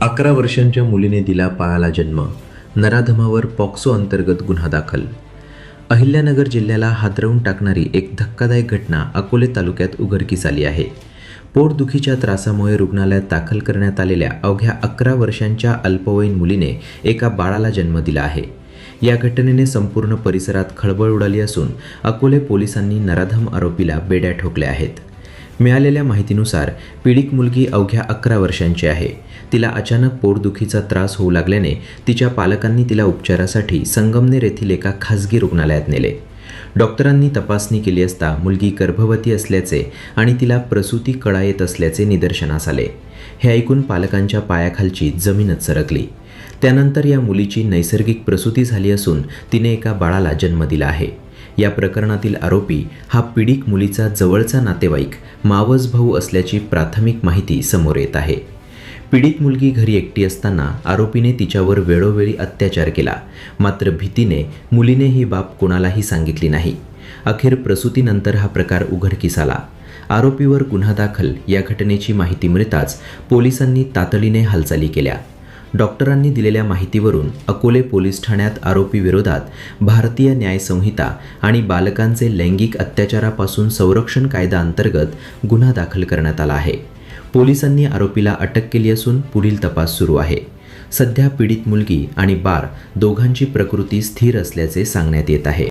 अकरा वर्षांच्या मुलीने दिला बाळाला जन्म. नराधमावर पॉक्सो अंतर्गत गुन्हा दाखल. अहिल्यानगर जिल्ह्याला हादरवून टाकणारी एक धक्कादायक घटना अकोले तालुक्यात उघडकीस आली आहे. पोटदुखीच्या त्रासामुळे रुग्णालयात दाखल करण्यात आलेल्या अवघ्या अकरा वर्षांच्या अल्पवयीन मुलीने एका बाळाला जन्म दिला आहे. या घटनेने संपूर्ण परिसरात खळबळ उडाली असून अकोले पोलिसांनी नराधम आरोपीला बेड्या ठोकल्या आहेत. मिळालेल्या माहितीनुसार पीडित मुलगी अवघ्या अकरा वर्षांची आहे. तिला अचानक पोटदुखीचा त्रास होऊ लागल्याने तिच्या पालकांनी तिला उपचारासाठी संगमनेर येथील एका खासगी रुग्णालयात नेले. डॉक्टरांनी तपासणी केली असता मुलगी गर्भवती असल्याचे आणि तिला प्रसूती कळा येत असल्याचे निदर्शनास आले. हे ऐकून पालकांच्या पायाखालची जमीनच सरकली. त्यानंतर या मुलीची नैसर्गिक प्रसूती झाली असून तिने एका बाळाला जन्म दिला आहे. या प्रकरणातील आरोपी हा पीडित मुलीचा जवळचा नातेवाईक मावस भाऊ असल्याची प्राथमिक माहिती समोर येत आहे. पीडित मुलगी घरी एकटी असताना आरोपीने तिच्यावर वेळोवेळी अत्याचार केला. मात्र भीतीने मुलीने ही बाब कोणालाही सांगितली नाही. अखेर प्रसूतीनंतर हा प्रकार उघडकीस आला. आरोपीवर गुन्हा दाखल या घटनेची माहिती मिळताच पोलिसांनी तातडीने हालचाली केल्या. डॉक्टरांनी दिलेल्या माहितीवरून अकोले पोलीस ठाण्यात आरोपीविरोधात भारतीय न्यायसंहिता आणि बालकांचे लैंगिक अत्याचारापासून संरक्षण कायद्याअंतर्गत गुन्हा दाखल करण्यात आला आहे. पोलिसांनी आरोपीला अटक केली असून पुढील तपास सुरू आहे. सध्या पीडित मुलगी आणि बार दोघांची प्रकृती स्थिर असल्याचे सांगण्यात येत आहे.